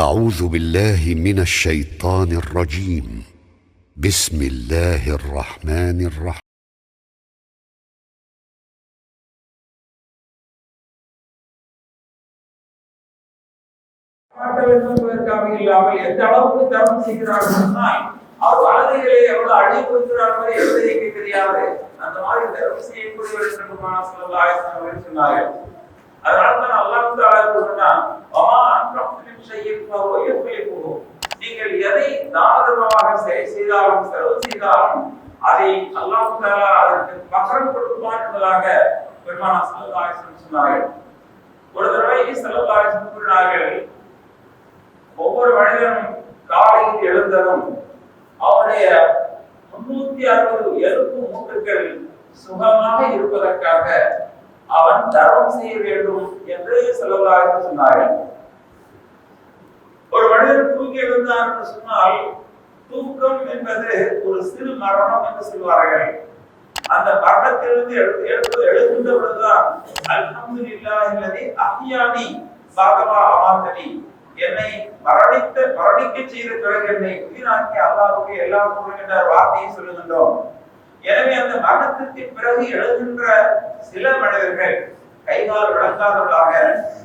اعوذ بالله من الشيطان الرجيم بسم الله الرحمن الرحيم காட்ட வேண்டும் என்பதற்காக இல்லாமல் எந்த அளவுக்கு தர்மம் செய்கிறார்கள் சொன்னால் அவர் வலதுகளை எவ்வளவு அழிவுறுத்துகிறார்கள் என்பது எனக்கு தெரியாது அந்த மாதிரி தர்மம் செய்யக்கூடியவர் என்று சொல்லலாம் சொன்னார்கள் அதனால தான் அல்லாஹ் தாராளமாக செய்தாலும் செலவு செய்தாலும் அதை அல்லாஹ் தாலா அதற்கு பகரம் கொடுப்பான் என்பதாக பெருமானா சல்லல்லாஹு சொன்னார்கள். ஒரு தடவை சல்லல்லாஹு கூறினார்கள் ஒவ்வொரு மனிதனும் காலையில் எழுந்ததும் அவருடைய முன்னூத்தி அறுபது எலும்பு மூட்டுகள் சுகமாக இருப்பதற்காக அவன் தர்மம் செய்ய வேண்டும் என்று சொல்லலாக சொன்னார்கள். ஒரு மனிதன் தூங்கி எழுந்தான் என்று சொன்னால் தூக்கம் என்பது ஒரு சிறு மரணம் என்று சொல்வார்கள். அந்த மரணத்திலிருந்து எழுந்து எழுந்து எழுகின்ற பொழுதுதான் அல்ஹம்துலில்லாஹ் இல்லதி அஹியானி பாகமா அமாந்தனி என்னை மரணித்த மரணிக்க செய்த பிறகு என்னை உயிராக்கி அல்லாவுக்கு எல்லா என்ற வார்த்தையை சொல்லுகின்றோம். எனவே அந்த மரணத்திற்கு பிறகு எழுகின்ற சில மனிதர்கள் கைகால் விளங்காதவர்களாக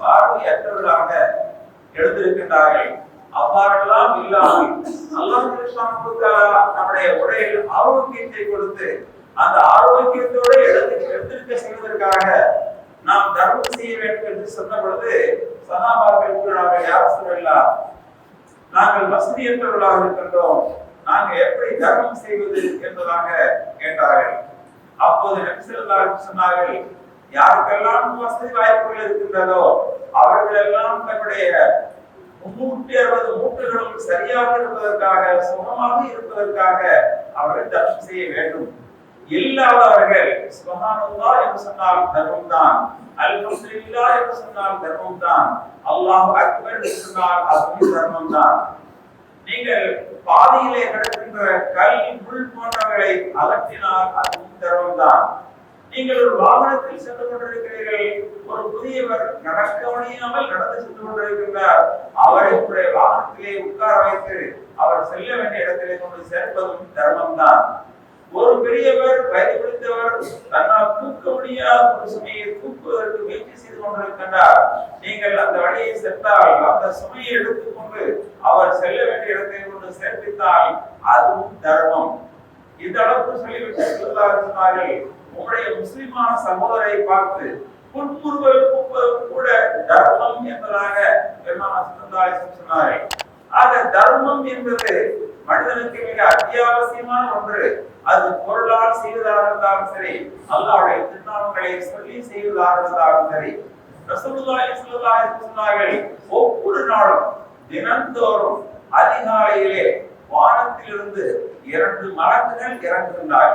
பார்வையற்றவர்களாக எழுந்திருக்கின்றார்கள். அவ்வாறெல்லாம் இல்லாமல் நம்முடைய உடையில் ஆரோக்கியத்தை கொடுத்து அந்த ஆரோக்கியத்தோடு எழுந்து எழுந்திருக்க செய்வதற்காக நாம் தர்மம் செய்ய வேண்டும் என்று சொன்ன பொழுது சகாபாக்கள் நாங்கள் யார் சொல்லலாம் நாங்கள் வசதியற்றவர்களாக இருக்கின்றோம். நாங்கள் எப்படி தர்மம் செய்வது என்பதாக கேட்டார்கள். அப்போது நபிசல்லாஹு சொன்னார்கள் யாருக்கெல்லாம் வசதி வாய்ப்புகள் இருக்கின்றதோ அவர்கள் எல்லாம் தன்னுடைய முன்னூற்றி அறுபது மூட்டுகளும் சரியாக இருப்பதற்காக சுகமாக இருப்பதற்காக அவர்கள் தர்மம் செய்ய வேண்டும். இல்லாதவர்கள் சுபஹானல்லா என்று சொன்னால் தர்மம் தான் அல்ஹம்துலில்லா என்று சொன்னால் தர்மம் தான் அல்லாஹ் அக்பர் என்று சொன்னால் அதுவும் தர்மம் தான் நீங்கள் பாதியிலே கிடக்கின்ற கல் முள் போன்றவர்களை அகற்றினால் அதுவும் தர்மம் தான் நீங்கள் ஒரு வாகனத்தில் சென்று கொண்டிருக்கிறீர்கள் ஒரு புதியவர் நடக்க முடியாமல் நடந்து சென்று கொண்டிருக்கின்றார். அவரை உங்களுடைய வாகனத்திலே உட்கார வைத்து அவர் செல்ல வேண்டிய இடத்திலே கொண்டு சேர்ப்பதும் தர்மம் தான் ஒரு பெரியவர் வயது பிடித்தவர் தன்னால் தூக்க முடியாத ஒரு சுமையை தூக்குவதற்கு முயற்சி செய்து கொண்டிருக்கின்றார். நீங்கள் அந்த வழியை சென்றால் அந்த சுமையை எடுத்துக்கொண்டு அவர் செல்ல வேண்டிய இடத்தை கொண்டு சேர்ப்பித்தால் அதுவும் தர்மம். இந்த அளவுக்கு சொல்லிவிட்டு சொன்னார்கள். உங்களுடைய முஸ்லிமான சகோதரை பார்த்து புன்முறுவல் கூப்பதும் கூட தர்மம் என்பதாக பெருமான சொன்னார்கள் ஆக தர்மம் என்பது மனிதனுக்கு மிக அத்தியாவசியமான ஒன்று. அது பொருளால் செய்வதாக இருந்தாலும் சரி அல்லாவுடைய திருநாமங்களை சொல்லி செய்வதாக இருந்தாலும் சரி. ரசூலுல்லாஹி ஸல்லல்லாஹு அலைஹி சொன்னார்கள் ஒவ்வொரு நாளும் தினந்தோறும் அதிகாலையிலே வானத்திலிருந்து இரண்டு மலக்குகள் இறங்குகின்றார்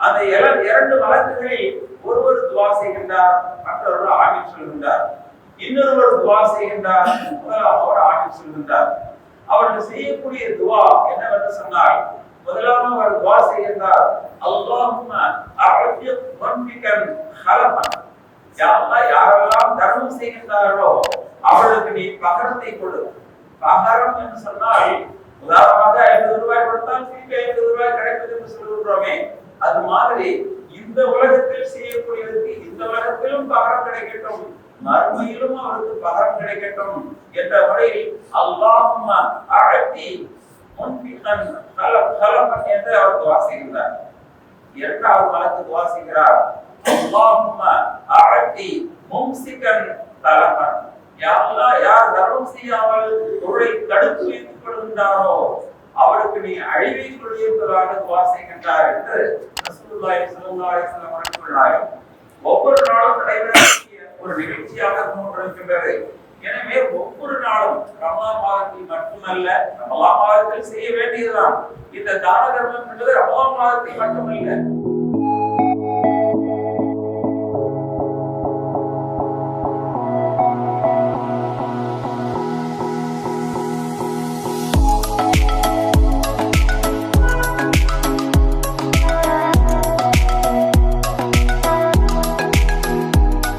அந்த இரண்டு வழக்குகளில் ஒருவர் துவா செய்கின்றார் மற்றொருவர் ஆமீன் சொல்கின்றார். இன்னொருவர் துவா செய்கின்றார் முதலாவது ஆமீன் சொல்கின்றார். அவர்கள் செய்யக்கூடிய துவா என்னவென்று சொன்னால் முதலாம அவர் துவா செய்கின்றார். அல்லாஹும் அஅஃபிய ரப்பிகன் ஹலமன் யாரெல்லாம் யாரெல்லாம் தர்மம் செய்கின்றாரோ அவளுக்கு நீ பகரத்தை கொடு. பகரம் என்று சொன்னால் உதாரணமாக ஐம்பது ரூபாய் கொடுத்தால் திருப்பி ஐம்பது ரூபாய் கிடைப்பது என்று சொல்லுகிறோமே அது மாதிரி இந்த உலகத்தில் செய்யக்கூடியதற்கு இந்த உலகத்திலும் பகரம் கிடைக்கட்டும். மறுமையிலும் அவருக்கு பகரம் கிடைக்கட்டும் என்ற முறையில் அல்லாஹும் அழத்தி முன்பிகன் கலப்பன் என்று அவர் துவா செய்கிறார். இரண்டாவது மலக்கு துவா செய்கிறார். அல்லாஹும் அழத்தி மும்சிகன் கலப்பன் யாரெல்லாம் யார் தர்மம் செய்யாம நீ அழிவை கொள்ளியிருப்பதாக துவா செய்கின்றார் என்று ரசூலுல்லாஹி ஸல்லல்லாஹு அலைஹி வஸல்லம் கூறினார்கள் ஒவ்வொரு நாளும் நடைபெறக்கூடிய ஒரு நிகழ்ச்சியாக தோன்றிருக்கின்றது எனவே ஒவ்வொரு நாளும் ரமலா மாதத்தில் மட்டுமல்ல ரமலா மாதத்தில் செய்ய வேண்டியதுதான். இந்த தான தர்மம் என்பது ரமலா மாதத்தில் மட்டுமல்ல